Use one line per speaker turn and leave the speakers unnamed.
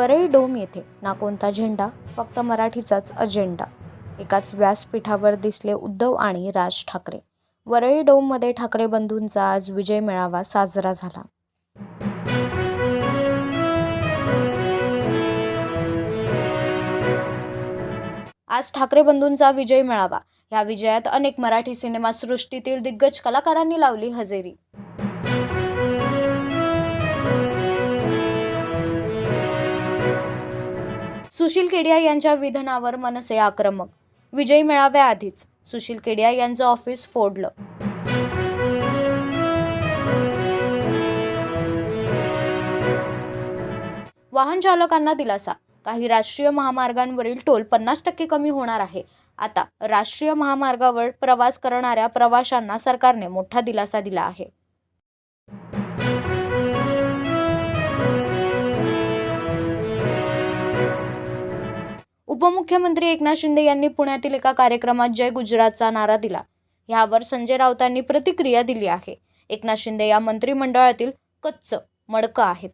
Worli dome येथे ना कोणता झेंडा फक्त मराठीचाच अजेंडा. एकाच व्यासपीठावर दिसले उद्धव आणि राज ठाकरे. वरळी डोममध्ये ठाकरे बंधूंचा आज विजय मेळावा साजरा झाला. आज ठाकरे बंधूंचा विजय मेळावा. या विजयात अनेक मराठी सिनेमासृष्टीतील दिग्गज कलाकारांनी लावली हजेरी. सुशील केडिया यांच्या विधनावर मनसे आक्रमक. विजय मेळाव्याआधीच सुशील केडिया यांचं ऑफिस फोडलं. वाहन चालकांना दिलासा. काही राष्ट्रीय महामार्गांवरील टोल पन्नास टक्के कमी होणार आहे. आता राष्ट्रीय महामार्गावर प्रवास करणाऱ्या प्रवाशांना सरकारने मोठा दिलासा दिला आहे. उपमुख्यमंत्री एकनाथ शिंदे यांनी पुण्यातील एका कार्यक्रमात जय गुजरातचा नारा दिला. यावर संजय राऊतांनी प्रतिक्रिया दिली आहे. एकनाथ शिंदे या मंत्रिमंडळातील कच्च मडकं आहेत.